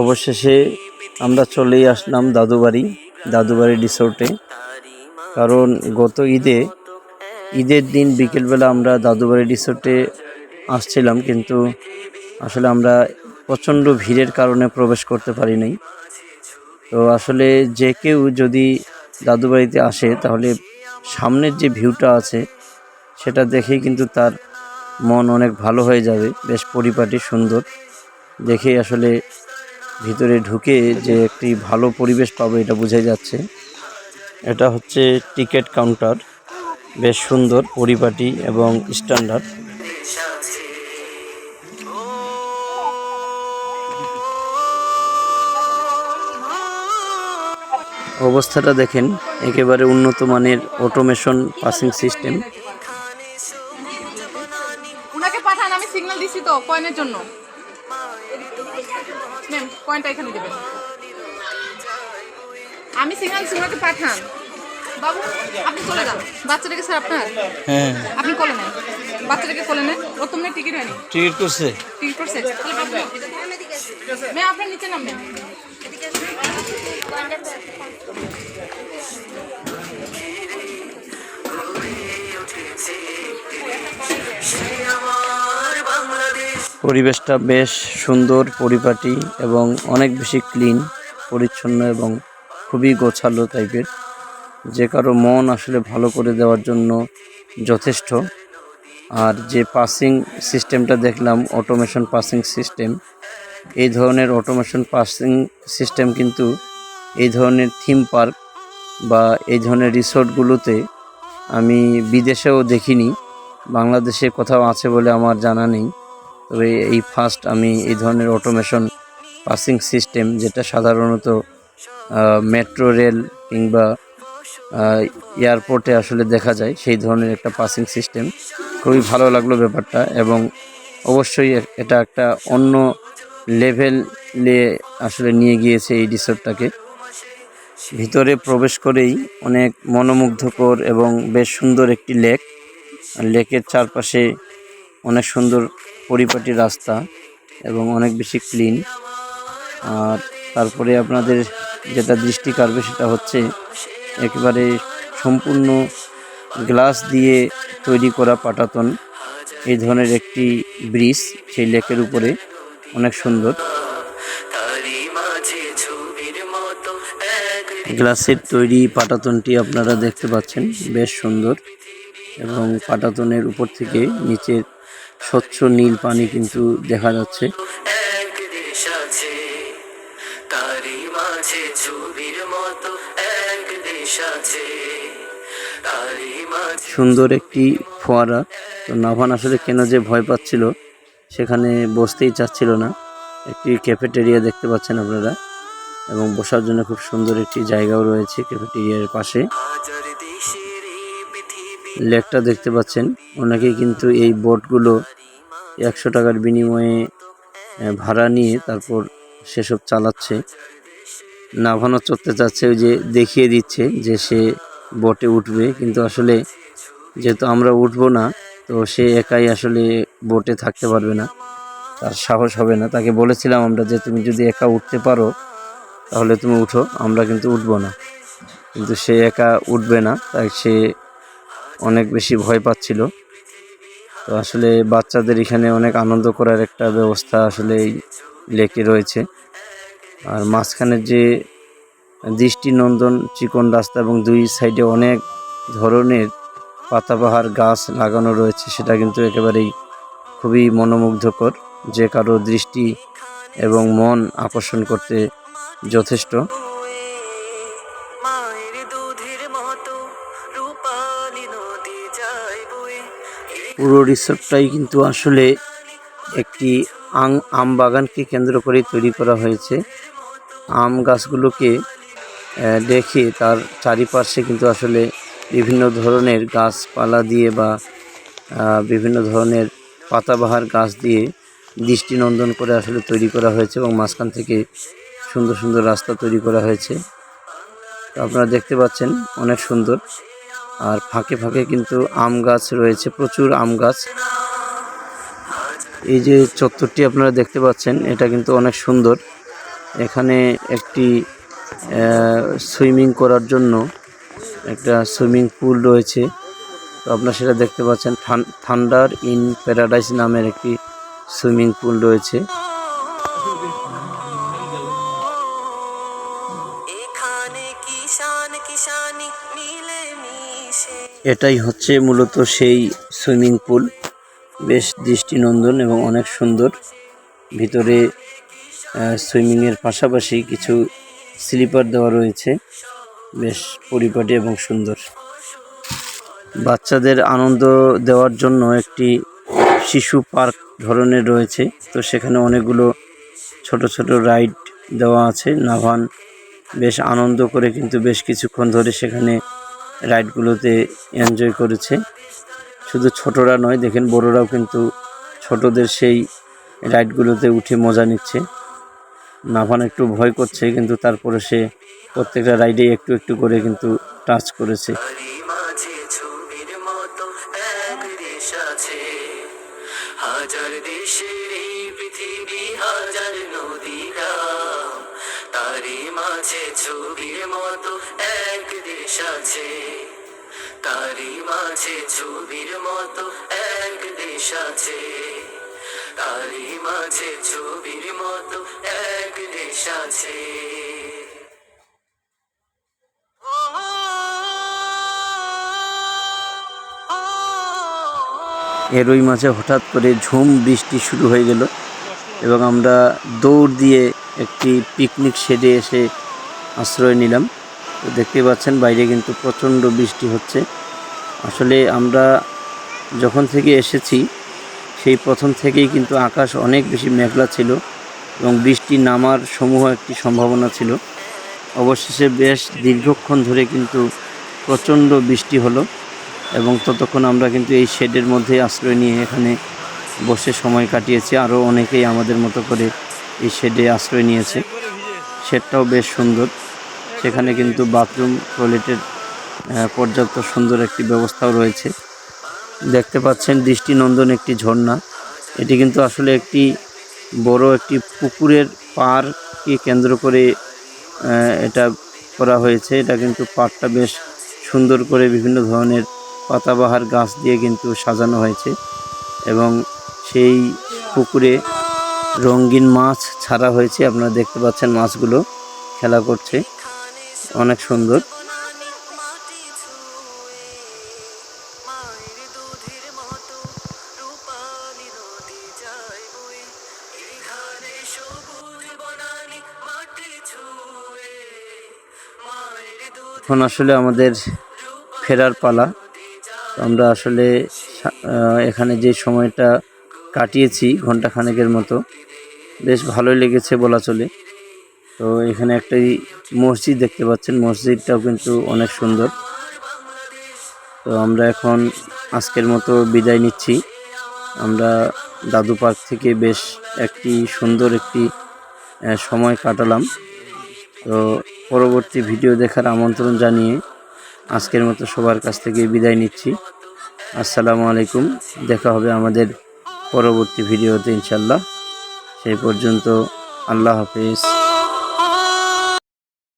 অবশেষে আমরা চলেই আসলাম দাদুবাড়ি দাদুবাড়ি রিসোর্টে। কারণ গত ঈদে, ঈদের দিন বিকেলবেলা আমরা দাদুবাড়ি রিসোর্টে আসছিলাম, কিন্তু আসলে আমরা প্রচণ্ড ভিড়ের কারণে প্রবেশ করতে পারি নাই। তো আসলে যে কেউ যদি দাদুবাড়িতে আসে, তাহলে সামনের যে ভিউটা আছে, সেটা দেখেই কিন্তু তার মন অনেক ভালো হয়ে যাবে। বেশ পরিপাটি, সুন্দর। দেখেই আসলে ভিতরে ঢুকে যে একটি ভালো পরিবেশ পাবো এটা বোঝা যাচ্ছে। এটা হচ্ছে টিকিট কাউন্টার। বেশ সুন্দর পরিপাটি এবং স্ট্যান্ডার্ড। অবস্থাটা দেখেন, একেবারে উন্নত মানের অটোমেশন পাসিং সিস্টেম। পাঠান, আমি সিগন্যাল তো কয়েনের জন্য। ম্যাম কয়েনটা এখানে দেবেন। আমি সিগন্যাল দিছি পাঠান। বাবু আপনি চলে যান। বাচ্চাটাকে স্যার আপনার? হ্যাঁ। আপনি কোলে নেন। বাচ্চাটাকে কোলে নেন। ও তোমরা টিকিট হয়নি। টিকিট করছে। টিকিট করছে? তাহলে বাবু ম্যাম আপনার নিচে নামবেন। পরিবেশটা বেশ সুন্দর, পরিপাটি এবং অনেক বেশি ক্লিন, পরিচ্ছন্ন এবং খুবই গোছালো টাইপের যে কারও মন আসলে ভালো করে দেওয়ার জন্য যথেষ্ট। আর যে পাসিং সিস্টেমটা দেখলাম, অটোমেশন পাসিং সিস্টেম, এই ধরনের অটোমেশন পাসিং সিস্টেম কিন্তু এই ধরনের থিম পার্ক বা এই ধরনের রিসোর্টগুলোতে আমি বিদেশেও দেখিনি। বাংলাদেশে কোথাও আছে বলে আমার জানা নেই। তবে এই ফার্স্ট আমি এই ধরনের অটোমেশন পাসিং সিস্টেম যেটা সাধারণত মেট্রো রেল কিংবা এয়ারপোর্টে আসলে দেখা যায়, সেই ধরনের একটা পাসিং সিস্টেম খুবই ভালো লাগল ব্যাপারটা এবং অবশ্যই এটা একটা অন্য লেভেলে আসলে নিয়ে গিয়েছে এই রিসোর্টটাকে ভিতরে প্রবেশ করেই অনেক মনোমুগ্ধকর এবং বেশ সুন্দর একটি লেক লেকের চারপাশে অনেক সুন্দর পরিপাটি রাস্তা এবং অনেক বেশি ক্লিন আর তারপরে আপনাদের যেটা দৃষ্টি কাড়বে সেটা হচ্ছে একেবারে সম্পূর্ণ গ্লাস দিয়ে তৈরি করা পাটাতন। এই ধরনের একটি ব্রিজ সেই লেকের উপরে অনেক সুন্দর। গ্লাসের তৈরি পাটাতনটি আপনারা দেখতে পাচ্ছেন, বেশ সুন্দর। এবং পাটাতনের উপর থেকে নিচের স্বচ্ছ নীল পানি কিন্তু দেখা যাচ্ছে। এক দেশ আছে তারি মাঝে ছবির মতো এক দেশ আছে সুন্দর একটি ফোয়ারা। তো নাভান আসলে কেন যে ভয় পাচ্ছিল সেখানে বসতেই চাচ্ছিল না। একটি ক্যাফেটেরিয়া দেখতে পাচ্ছেন আপনারা। এবং বসার জন্য খুব সুন্দর একটি জায়গাও রয়েছে ক্যাফেটেরিয়ার পাশে। লেকটা দেখতে পাচ্ছেন। অনেকেই কিন্তু এই বোটগুলো একশো টাকার বিনিময়ে ভাড়া নিয়ে তারপর সেসব চালাচ্ছে। নাভানো চড়তে চাচ্ছে, ওই যে দেখিয়ে দিচ্ছে যে সে বোটে উঠবে। কিন্তু আসলে যেহেতু আমরা উঠবো না, তো সে একাই আসলে বোটে থাকতে পারবে না। তার সাহস হবে না। তাকে বলেছিলাম আমরা যে, তুমি যদি একা উঠতে পারো, তাহলে তুমি উঠো। আমরা কিন্তু উঠবো না। কিন্তু সে একা উঠবে না, তাই সে অনেক বেশি ভয় পাচ্ছিল। তো আসলে বাচ্চাদের এখানে অনেক আনন্দ করার একটা ব্যবস্থা আসলে এই লেকে রয়েছে। আর মাঝখানের যে দৃষ্টিনন্দন, চিকন রাস্তা এবং দুই সাইডে অনেক ধরনের পাতাবাহার গাছ লাগানো রয়েছে, সেটা কিন্তু একেবারেই খুবই মনোমুগ্ধকর। যে কারও দৃষ্টি এবং মন আকর্ষণ করতে যথেষ্ট। পুরো রিসোর্টটাই কিন্তু আসলে একটি আম আম বাগানকে কেন্দ্র করে তৈরি করা হয়েছে। আম গাছগুলোকে দেখে তার চারিপাশে কিন্তু আসলে বিভিন্ন ধরনের গাছপালা দিয়ে বা বিভিন্ন ধরনের পাতাবাহার গাছ দিয়ে দৃষ্টিনন্দন করে আসলে তৈরি করা হয়েছে এবং মাঝখান থেকে সুন্দর সুন্দর রাস্তা তৈরি করা হয়েছে। আপনারা দেখতে পাচ্ছেন, অনেক সুন্দর। আর ফাঁকে ফাঁকে কিন্তু আম গাছ রয়েছে, প্রচুর আম গাছ। এই যে চত্বরটি আপনারা দেখতে পাচ্ছেন, এটা কিন্তু অনেক সুন্দর। এখানে একটি সুইমিং করার জন্য একটা সুইমিং পুল রয়েছে। তো আপনারা সেটা দেখতে পাচ্ছেন থান্ডার ইন প্যারাডাইস নামের একটি সুইমিং পুল রয়েছে। এটাই হচ্ছে মূলত সেই সুইমিং পুল। বেশ দৃষ্টিনন্দন এবং অনেক সুন্দর। ভিতরে সুইমিংয়ের পাশাপাশি কিছু স্লিপার দেওয়া রয়েছে। বেশ পরিপাটি এবং সুন্দর। বাচ্চাদের আনন্দ দেওয়ার জন্য একটি শিশু পার্ক ধরনের রয়েছে। তো সেখানে অনেকগুলো ছোট ছোট রাইড দেওয়া আছে। নাভান বেশ আনন্দ করে কিন্তু বেশ কিছুক্ষণ ধরে সেখানে রাইডগুলোতে এনজয় করেছে। শুধু ছোটরা নয়, দেখেন বড়রাও কিন্তু ছোটদের সেই রাইডগুলোতে উঠে মজা নিচ্ছে। নাফান একটু ভয় করছে, কিন্তু তারপরে সে প্রত্যেকটা রাইডে একটু একটু করে কিন্তু টাচ করেছে। আছে তারই মাঝে ছবির মতো এক দেশ আছে তারই মাঝে ছবির মতো এক দেশ আছে এরই মাঝে হঠাৎ করে ঝুম বৃষ্টি শুরু হয়ে গেল এবং আমরা দৌড় দিয়ে একটি পিকনিক শেডে এসে আশ্রয় নিলাম। তো দেখতে পাচ্ছেন, বাইরে কিন্তু প্রচণ্ড বৃষ্টি হচ্ছে। আসলে আমরা যখন থেকে এসেছি, সেই প্রথম থেকেই কিন্তু আকাশ অনেক বেশি মেঘলা ছিল এবং বৃষ্টি নামার সমূহ একটি সম্ভাবনা ছিল। অবশেষে বেশ দীর্ঘক্ষণ ধরে কিন্তু প্রচণ্ড বৃষ্টি হলো এবং ততক্ষণ আমরা কিন্তু এই শেডের মধ্যে আশ্রয় নিয়ে এখানে বসে সময় কাটিয়েছি। আরও অনেকেই আমাদের মতো করে এই শেডে আশ্রয় নিয়েছে। শেডটাও বেশ সুন্দর। সেখানে কিন্তু বাথরুম টয়লেটের পর্যাপ্ত সুন্দর একটি ব্যবস্থাও রয়েছে। দেখতে পাচ্ছেন দৃষ্টিনন্দন একটি ঝর্ণা। এটি কিন্তু আসলে একটি বড় একটি পুকুরের পাড়কে কেন্দ্র করে এটা করা হয়েছে। এটা কিন্তু পাড়টা বেশ সুন্দর করে বিভিন্ন ধরনের পাতাবাহার গাছ দিয়ে কিন্তু সাজানো হয়েছে এবং সেই পুকুরে রঙিন মাছ ছাড়া হয়েছে। আপনারা দেখতে পাচ্ছেন মাছগুলো খেলা করছে। অনেক সুন্দর। এখন আসলে আমাদের ফেরার পালা। আমরা আসলে এখানে যে সময়টা কাটিয়েছি ঘণ্টা খানেকের মতো, বেশ ভালোই লেগেছে বলা চলে। তো এখানে একটি মসজিদ দেখতে পাচ্ছেন। মসজিদটাও কিন্তু অনেক সুন্দর। তো আমরা এখন আজকের মতো বিদায় নিচ্ছি। আমরা দাদু পার্ক থেকে বেশ একটি সুন্দর একটি সময় কাটালাম। তো পরবর্তী ভিডিও দেখার আমন্ত্রণ জানিয়ে আজকের মতো সবার কাছ থেকে বিদায় নিচ্ছি। আসসালামু আলাইকুম। দেখা হবে আমাদের পরবর্তী ভিডিওতে ইনশাল্লাহ সেই পর্যন্ত আল্লাহ হাফিজ।